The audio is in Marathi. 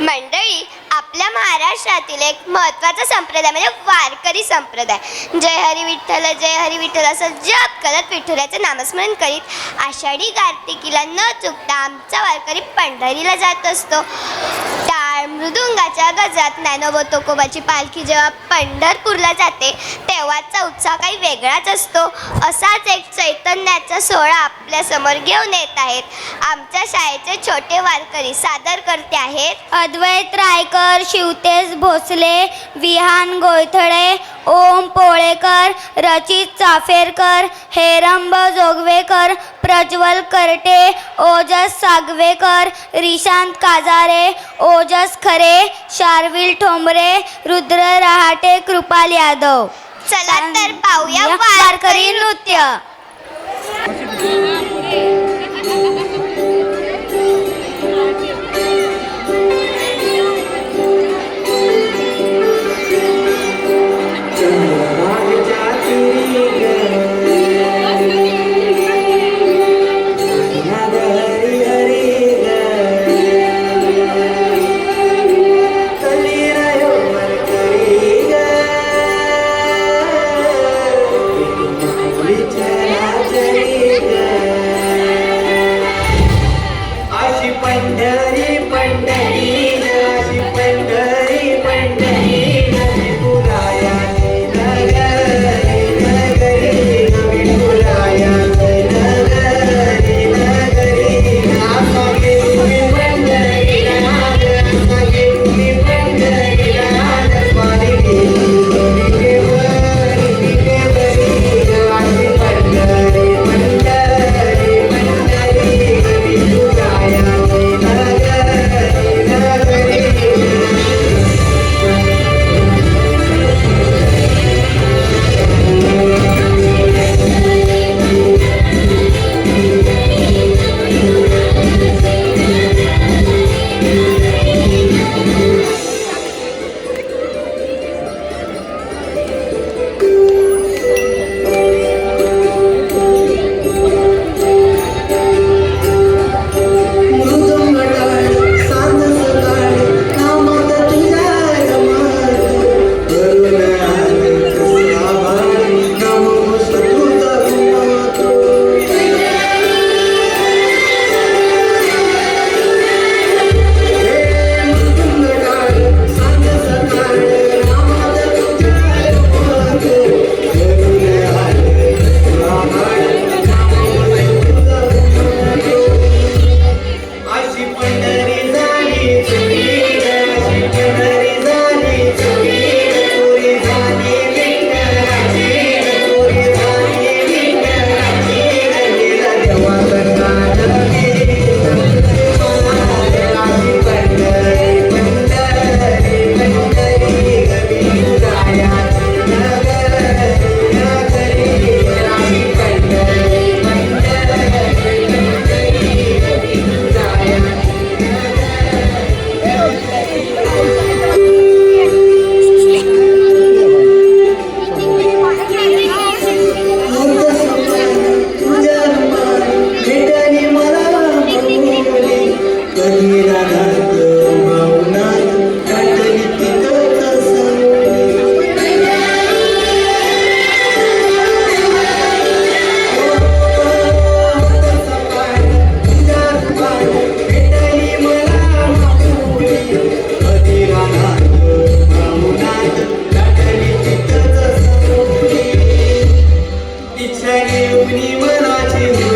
मंडळी आपल्या महाराष्ट्रातील एक महत्त्वाचा संप्रदाय म्हणजे वारकरी संप्रदाय. जय हरी विठ्ठल जय हरी विठ्ठल असं जप करत विठ्ठलाचं नामस्मरण करीत आषाढी कार्तिकीला न चुकता आमचा वारकरी पंढरीला जात असतो. त्या मृदुंगाच्या गजरात ज्ञानोबा तुकोबाची पालखी जेव्हा पंढरपूरला जाते तेव्हाचा उत्साह काही वेगळाच असतो. असाच एक चैतन्याचा सोहळा आपल्यासमोर घेऊन येत आहेत. आमच्या शाळेचे छोटे वारकरी सादर करते आहेत. अद्वैत रायकर शिवतेज भोसले विहान गोयथळे ओम पोळेकर रचित चाफेरकर हेरंब जोगवेकर प्रज्वल करटे ओजस सागवेकर रिशांत काजारे ओजस खरे शार्विल ठोंबरे रुद्र रहाटे कृपाल यादव. चला तर पाहूया वारकरी नृत्य. Seni uni manachi